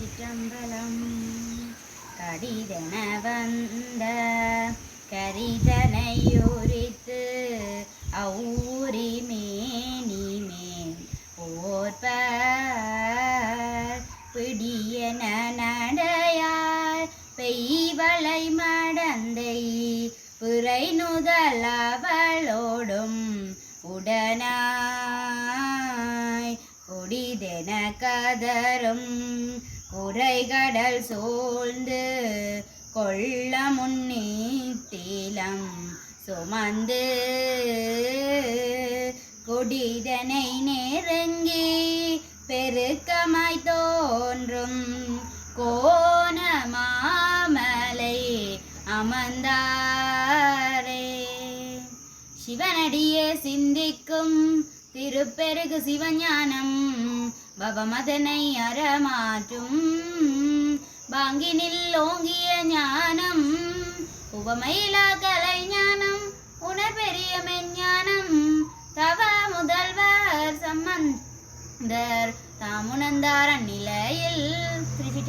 சிற்றம்பலம். கடிதன வந்த கரிதனையுரித்து அவுரி மேனி மேன் போர்ப்பர் பிடியன நடையார் பெய்வளை மடந்தை பிறை நுதலவளோடும் உடனாய் கொடிதென கதரும் குறைகடல் சூழ்ந்து கொள்ள முன்னீத்திலம் சுமந்து குடிதனை நெருங்கி பெருக்கமாய் தோன்றும் கோணமாமலை அமர்ந்தாரே. சிவனடியே சிந்திக்கும் திருப்பெருகு சிவஞானம் அவமதனை அறமாற்றும். பாங்கினில் ஓங்கிய ஞானம் உவமையிலா கலை ஞானம் உணர்பெரிய மெஞ்ஞானம் தவ முதல்வர் சம்பந்தர் தாமுணர்ந்தார் நிலையில் திருச்சி